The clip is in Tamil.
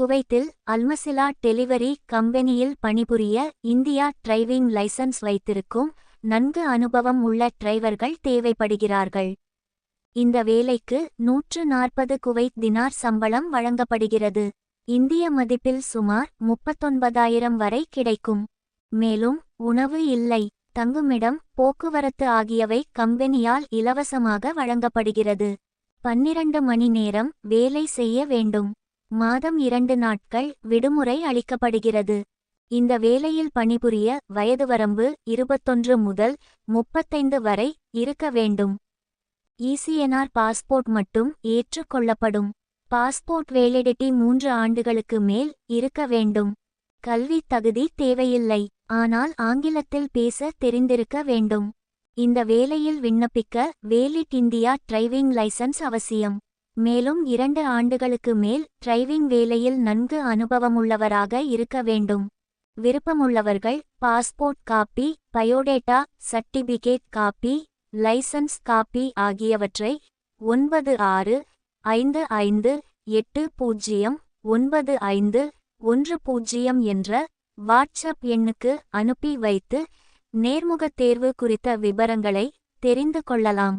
குவைத்தில் அல்மசிலா டெலிவரி கம்பெனியில் பணிபுரிய இந்தியா டிரைவிங் லைசன்ஸ் வைத்திருக்கும் நன்கு அனுபவம் உள்ள டிரைவர்கள் தேவைப்படுகிறார்கள். இந்த வேலைக்கு நூற்று நாற்பது குவைத் தினார் சம்பளம் வழங்கப்படுகிறது. இந்திய மதிப்பில் சுமார் முப்பத்தொன்பதாயிரம் வரை கிடைக்கும். மேலும் உணவு இல்லை தங்குமிடம் போக்குவரத்து ஆகியவை கம்பெனியால் இலவசமாக வழங்கப்படுகிறது. பன்னிரண்டு மணி நேரம் வேலை செய்ய வேண்டும். மாதம் இரண்டு நாட்கள் விடுமுறை அளிக்கப்படுகிறது. இந்த வேலையில் பணிபுரிய வயது வரம்பு இருபத்தொன்று முதல் முப்பத்தைந்து வரை இருக்க வேண்டும். இசிஎன்ஆர் பாஸ்போர்ட் மட்டும் ஏற்றுக்கொள்ளப்படும் பாஸ்போர்ட் வேலிடிட்டி மூன்று ஆண்டுகளுக்கு மேல் இருக்க வேண்டும். கல்வி தகுதி தேவையில்லை. ஆனால் ஆங்கிலத்தில் பேச தெரிந்திருக்க வேண்டும். இந்த வேலையில் விண்ணப்பிக்க வேலிட் இந்தியா டிரைவிங் லைசன்ஸ் அவசியம். மேலும் இரண்டு ஆண்டுகளுக்கு மேல் டிரைவிங் வேலையில் நன்கு அனுபவமுள்ளவராக இருக்க வேண்டும். விருப்பமுள்ளவர்கள் passport copy biodata certificate copy licence copy ஆகியவற்றை ஒன்பது ஆறு ஐந்து ஐந்து எட்டு பூஜ்ஜியம் ஒன்பது ஐந்து ஒன்று பூஜ்ஜியம் என்ற வாட்ஸ்அப் எண்ணுக்கு அனுப்பி வைத்து நேர்முகத் தேர்வு குறித்த விபரங்களை தெரிந்து கொள்ளலாம்.